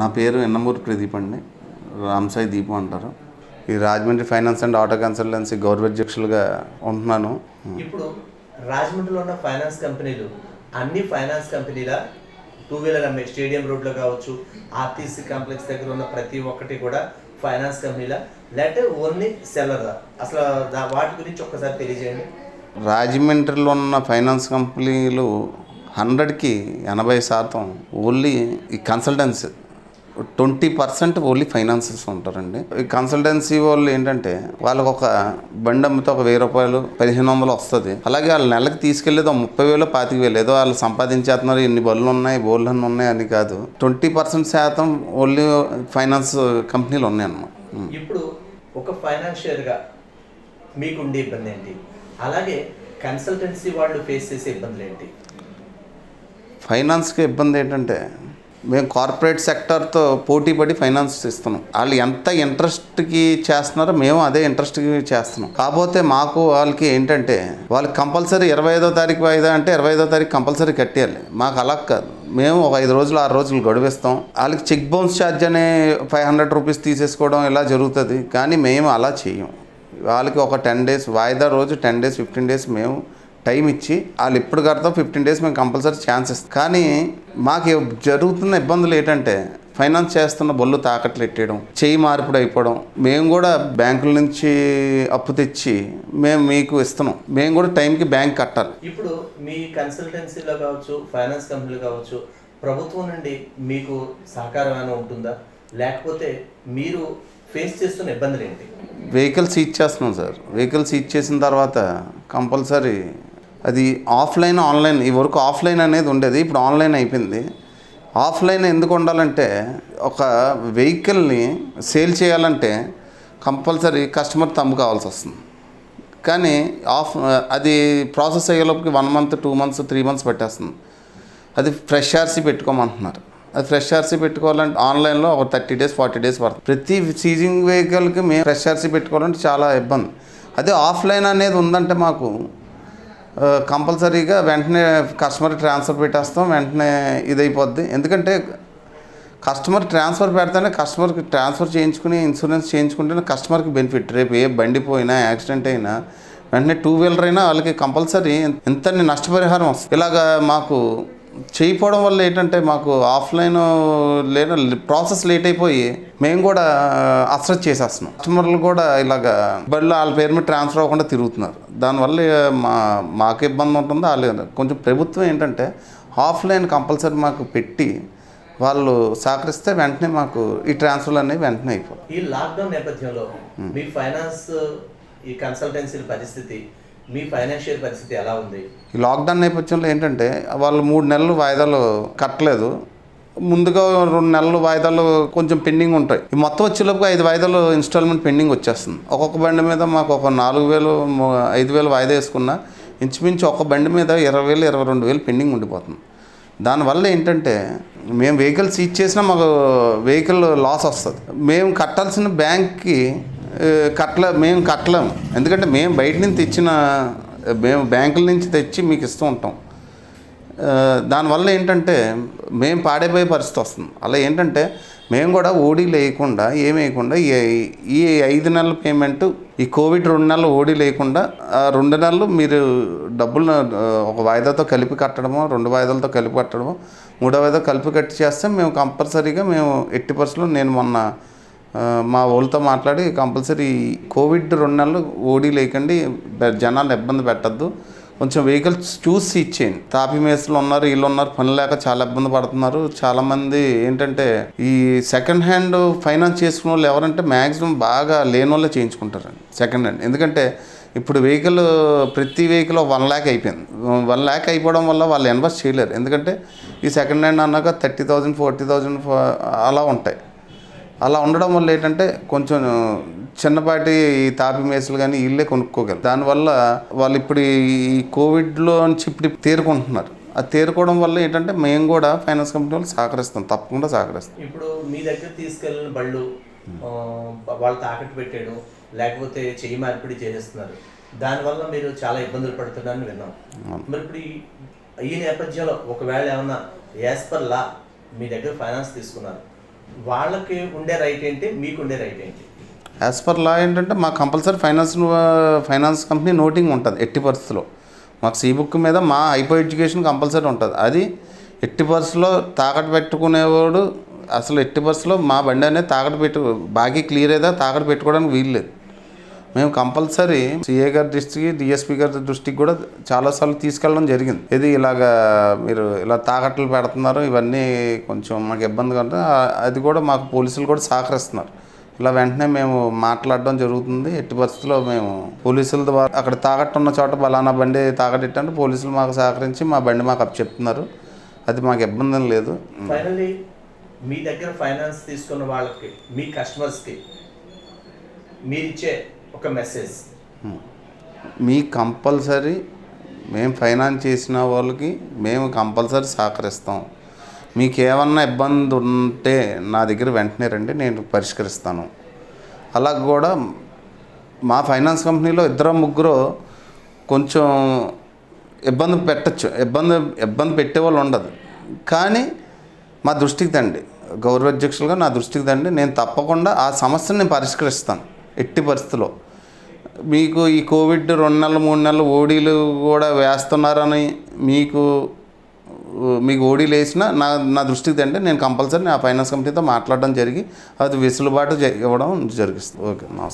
నా పేరు ఎన్నమూరి ప్రదీప్ అండి. రామ్సాయి దీపం అంటారు. ఈ Rajahmundry finance and auto consultancy గౌరవాధ్యక్షులుగా ఉంటున్నాను. ఇప్పుడు రాజమండ్రిలో ఉన్న ఫైనాన్స్ కంపెనీలు అన్ని ఫైనాన్స్ కంపెనీల టూ వీలర్ అమ్మే స్టేడియం రోడ్లో కావచ్చు ఆర్టీసీ కాంప్లెక్స్ దగ్గర ఉన్న ప్రతి ఒక్కటి కూడా ఫైనాన్స్ కంపెనీల లేకపోతే ఓన్లీ సెల్లర్దా అసలు వాటి గురించి ఒక్కసారి తెలియజేయండి. రాజమండ్రిలో ఉన్న ఫైనాన్స్ కంపెనీలు హండ్రెడ్కి ఎనభై శాతం ఓన్లీ ఈ consultancy. Twenty percent only finances ఉంటారండి. ఈ కన్సల్టెన్సీ వాళ్ళు ఏంటంటే వాళ్ళకి ఒక బండి అమ్మితే ఒక వెయ్యి రూపాయలు పదిహేను వందలు వస్తుంది. అలాగే వాళ్ళు నెలకి తీసుకెళ్ళేది ఒక ముప్పై వేలు పాతిక వేలు. ఏదో వాళ్ళు సంపాదించేస్తున్నారు ఇన్ని బళ్ళు ఉన్నాయి బోర్లు అన్నీ ఉన్నాయి అని కాదు. ట్వంటీ పర్సెంట్ శాతం ఓన్లీ ఫైనాన్స్ కంపెనీలు ఉన్నాయి అన్నమాట ఇప్పుడు ఒక ఫైనాన్షియర్గా మీకు ఉండే ఇబ్బంది ఏంటి? అలాగే కన్సల్టెన్సీ వాళ్ళు ఫేస్ చేసే ఇబ్బందులు ఏంటి? ఫైనాన్స్కి ఇబ్బంది ఏంటంటే మేము కార్పొరేట్ సెక్టర్తో పోటీ పడి ఫైనాన్స్ ఇస్తున్నాం వాళ్ళు ఎంత ఇంట్రెస్ట్కి చేస్తున్నారో మేము అదే ఇంట్రెస్ట్కి చేస్తున్నాం. కాకపోతే మాకు వాళ్ళకి ఏంటంటే వాళ్ళకి కంపల్సరీ ఇరవై ఐదో తారీఖు వాయిదా అంటే ఇరవై ఐదో తారీఖు కంపల్సరీ కట్టేయాలి. మాకు అలా కాదు. మేము ఒక ఐదు రోజులు ఆరు రోజులు గడువిస్తాం వాళ్ళకి చెక్ బౌన్స్ ఛార్జ్ అనే ఫైవ్ హండ్రెడ్ రూపీస్ తీసేసుకోవడం ఇలా జరుగుతుంది. కానీ మేము అలా చేయం. వాళ్ళకి ఒక టెన్ డేస్ వాయిదా రోజు టెన్ డేస్ ఫిఫ్టీన్ డేస్ మేము టైం ఇచ్చి వాళ్ళు ఎప్పుడు కడతాం ఫిఫ్టీన్ డేస్ మేము కంపల్సరీ ఛాన్స్ ఇస్తాం. కానీ మాకు జరుగుతున్న ఇబ్బందులు ఏంటంటే ఫైనాన్స్ చేస్తున్న బొల్లు తాకట్లు ఎట్టేయడం చేయి మార్పిడి అయిపోవడం మేము కూడా బ్యాంకుల నుంచి అప్పు తెచ్చి మేము మీకు ఇస్తున్నాం. మేము కూడా టైంకి బ్యాంక్ కట్టాలి. ఇప్పుడు మీ కన్సల్టెన్సీలో కావచ్చు ఫైనాన్స్ కంపెనీలు కావచ్చు ప్రభుత్వం నుండి మీకు సహకారం ఏమైనా ఉంటుందా? లేకపోతే మీరు ఫేస్ చేస్తున్న ఇబ్బందులు ఏంటి? వెహికల్ సీజ్ చేస్తున్నాం సార్. వెహికల్ సీజ్ చేసిన తర్వాత కంపల్సరీ అది ఆఫ్లైన్ ఆన్లైన్ ఈ వరకు ఆఫ్లైన్ అనేది ఉండేది ఇప్పుడు ఆన్లైన్ అయిపోయింది. ఆఫ్లైన్ ఎందుకు ఉండాలంటే ఒక వెహికల్ని సేల్ చేయాలంటే కంపల్సరీ కస్టమర్ తమ్ము కావాల్సి వస్తుంది. కానీ ఆఫ్ అది process అయ్యేలోపుకి one month two months three months పెట్టేస్తుంది. అది ఫ్రెష్ ఆర్సీ పెట్టుకోమంటున్నారు. అది ఫ్రెష్ ఆర్సీ పెట్టుకోవాలంటే ఆన్లైన్లో ఒక థర్టీ డేస్ ఫార్టీ డేస్ పడుతుంది. ప్రతి సీజింగ్ వెహికల్కి మేము ఫ్రెష్ ఆర్సీ పెట్టుకోవాలంటే చాలా ఇబ్బంది. అదే ఆఫ్లైన్ అనేది ఉందంటే మాకు కంపల్సరీగా వెంటనే కస్టమర్ ట్రాన్స్ఫర్ పెట్టేస్తాం వెంటనే ఇదైపోద్ది. ఎందుకంటే కస్టమర్ ట్రాన్స్ఫర్ పెడితేనే కస్టమర్కి ట్రాన్స్ఫర్ చేయించుకుని ఇన్సూరెన్స్ చేయించుకుంటేనే కస్టమర్కి బెనిఫిట్. రేపు ఏ బండి పోయినా యాక్సిడెంట్ అయినా వెంటనే టూ వీలర్ అయినా వాళ్ళకి కంపల్సరీ ఎంత నష్టపరిహారం వస్తుంది. ఇలాగా మాకు చేయకపోవడం వల్ల ఏంటంటే మాకు ఆఫ్లైన్ లేన ప్రాసెస్ లేట్ అయిపోయి మేము కూడా అసలు చేసేస్తున్నాం. కస్టమర్లు కూడా ఇలాగ బళ్ళు వాళ్ళ పేరు మీద ట్రాన్స్ఫర్ అవ్వకుండా తిరుగుతున్నారు. దానివల్ల మా మాకు ఇబ్బంది ఉంటుంది వాళ్ళు కొంచెం ప్రభుత్వం ఏంటంటే ఆఫ్లైన్ కంపల్సరీ మాకు పెట్టి వాళ్ళు సహకరిస్తే వెంటనే మాకు ఈ ట్రాన్స్ఫర్లు అనేవి వెంటనే అయిపోతాయి. ఈ లాక్డౌన్ నేపథ్యంలో మీ ఫైనాన్స్ ఈ కన్సల్టెన్సీల పరిస్థితి మీ ఫైనాన్షియల్ పరిస్థితి ఎలా ఉంది? ఈ లాక్డౌన్ నేపథ్యంలో ఏంటంటే వాళ్ళు మూడు నెలలు వాయిదాలు కట్టలేదు. ముందుగా రెండు నెలలు వాయిదాలు కొంచెం పెండింగ్ ఉంటాయి. ఈ మొత్తం వచ్చేలోపు ఐదు వాయిదాలు ఇన్స్టాల్మెంట్ పెండింగ్ వచ్చేస్తుంది. ఒక్కొక్క బండి మీద మాకు ఒక నాలుగు వేలు ఐదు వేలు వాయిదా వేసుకున్నా ఇంచుమించు ఒక బండి మీద ఇరవై వేలు ఇరవై రెండు వేలు పెండింగ్ ఉండిపోతుంది. దానివల్ల ఏంటంటే మేము వెహికల్ సీజ్ చేసినా మాకు వెహికల్ లాస్ వస్తుంది. మేము కట్టాల్సిన బ్యాంక్కి కట్ల కట్టలే. మేము కట్టలేము ఎందుకంటే మేము బయట నుంచి తెచ్చిన మేము బ్యాంకుల నుంచి తెచ్చి మీకు ఇస్తూ ఉంటాం. దానివల్ల ఏంటంటే మేము పాడైపోయే పరిస్థితి వస్తుంది. అలా ఏంటంటే మేము కూడా ఓడీ లేకుండా ఏమి వేయకుండా ఈ- ఈ ఐదు నెలల పేమెంట్ ఈ కోవిడ్ రెండు నెలలు ఓడీ లేకుండా ఆ రెండు నెలలు మీరు డబ్బులు ఒక వాయిదాతో కలిపి కట్టడమో రెండు వాయిదాలతో కలిపి కట్టడమో మూడో వాయిదా కలిపి కట్టి చేస్తే మేము కంపల్సరీగా మేము ఎట్టి పరిస్థితుల్లో నేను మొన్న మా వాళ్ళతో మాట్లాడి కంపల్సరీ కోవిడ్ రెండు నెలలు ఓడీ లేకండి జనాలు ఇబ్బంది పెట్టద్దు. కొంచెం వెహికల్స్ చూసి ఇచ్చేయండి. తాపి మేస్లు ఉన్నారు వీళ్ళు ఉన్నారు పని లేక చాలా ఇబ్బంది పడుతున్నారు. చాలామంది ఏంటంటే ఈ సెకండ్ హ్యాండ్ ఫైనాన్స్ చేసుకున్న వాళ్ళు ఎవరంటే మ్యాక్సిమం బాగా లేని వాళ్ళే చేయించుకుంటారండి సెకండ్ హ్యాండ్. ఎందుకంటే ఇప్పుడు వెహికల్ ప్రతి వెహికల్ వన్ ల్యాక్ అయిపోయింది. వన్ ల్యాక్ అయిపోవడం వల్ల వాళ్ళు ఇన్వెస్ట్ చేయలేరు. ఎందుకంటే ఈ సెకండ్ హ్యాండ్ అన్నాక థర్టీ థౌజండ్ ఫార్టీ థౌజండ్ అలా ఉంటాయి. అలా ఉండడం వల్ల ఏంటంటే కొంచెం చిన్నపాటి ఈ తాపి మేసులు కానీ వీళ్ళే కొనుక్కోగలరు దానివల్ల వాళ్ళు ఇప్పుడు ఈ కోవిడ్లో నుంచి ఇప్పుడు తేరుకుంటున్నారు. అది తేరుకోవడం వల్ల ఏంటంటే మేము కూడా ఫైనాన్స్ కంపెనీ వాళ్ళు సహకరిస్తాం. తప్పకుండా సహకరిస్తాం. ఇప్పుడు మీ దగ్గర తీసుకెళ్ళిన బళ్ళు వాళ్ళు తాకట్టు పెట్టాడు లేకపోతే చెయ్యి మార్పిడి చేసేస్తున్నారు. దానివల్ల మీరు చాలా ఇబ్బందులు పడుతున్నారని విన్నాం. మరి ఇప్పుడు ఈ- ఈ నేపథ్యంలో ఒకవేళ ఏమన్నా యాజ్ పర్ లా మీ దగ్గర ఫైనాన్స్ తీసుకున్నారు. వాళ్ళకి ఉండే రైట్ ఏంటి మీకు ఉండే రైట్ ఏంటి? యాజ్ పర్ లా ఏంటంటే మా compulsory finance finance company noting ఉంటుంది ఎట్టి పరిస్థితుల్లో మాకు సీ బుక్ మీద మా హైపో ఎడ్యుకేషన్ కంపల్సరీ ఉంటుంది. అది ఎట్టి పరిస్థితిలో తాకట్టు పెట్టుకునేవాడు అసలు ఎట్టి పరిస్థితిలో మా బండి అనేది తాకట్టు పెట్టు బాకీ క్లియర్ అయితే తాకట్టు పెట్టుకోవడానికి వీలు లేదు. మేము కంపల్సరీ సిఏ గారి దృష్టికి డిఎస్పీ గారి దృష్టికి కూడా చాలాసార్లు తీసుకెళ్ళడం జరిగింది. ఇది ఇలాగా మీరు ఇలా తాకట్లు పెడుతున్నారు ఇవన్నీ కొంచెం మాకు ఇబ్బందిగా ఉంటే అది కూడా మాకు పోలీసులు కూడా సహకరిస్తున్నారు. ఇలా వెంటనే మేము మాట్లాడడం జరుగుతుంది. ఎట్టి పరిస్థితుల్లో మేము పోలీసుల ద్వారా అక్కడ తాకట్టు ఉన్న చోట బలానా బండి తాకట్టంటే పోలీసులు మాకు సహకరించి మా బండి మాకు అప్ చెప్తున్నారు అది మాకు ఇబ్బంది లేదు. మీ దగ్గర ఫైనాన్స్ తీసుకున్న వాళ్ళకి మీ కస్టమర్స్కి మీరిచ్చే ఒక మెసేజ్ hmm. మీ కంపల్సరీ మేము ఫైనాన్స్ చేసిన వాళ్ళకి మేము కంపల్సరీ సహకరిస్తాం. మీకు ఏమన్నా ఇబ్బంది ఉంటే నా దగ్గర వెంటనే రండి నేను పరిష్కరిస్తాను. అలా కూడా మా ఫైనాన్స్ కంపెనీలో ఇద్దరు ముగ్గురు కొంచెం ఇబ్బంది పెట్టచ్చు. ఇబ్బంది ఇబ్బంది పెట్టేవాళ్ళు ఉండదు. కానీ మా దృష్టికి తండి. గౌరవ అధ్యక్షులుగా నా దృష్టికి తండి. నేను తప్పకుండా ఆ సమస్యను నేను పరిష్కరిస్తాను. ఎట్టి పరిస్థితిలో. మీకు ఈ కోవిడ్ రెండు నెలలు మూడు నెలలు ఓడీలు కూడా వేస్తున్నారని మీకు మీకు ఓడీలు వేసినా నా నా దృష్టికి అంటే నేను కంపల్సరీ నా ఫైనాన్స్ కంపెనీతో మాట్లాడడం జరిగి అది వెసులుబాటు ఇవ్వడం జరిగిస్తుంది ఓకే నమస్కారం.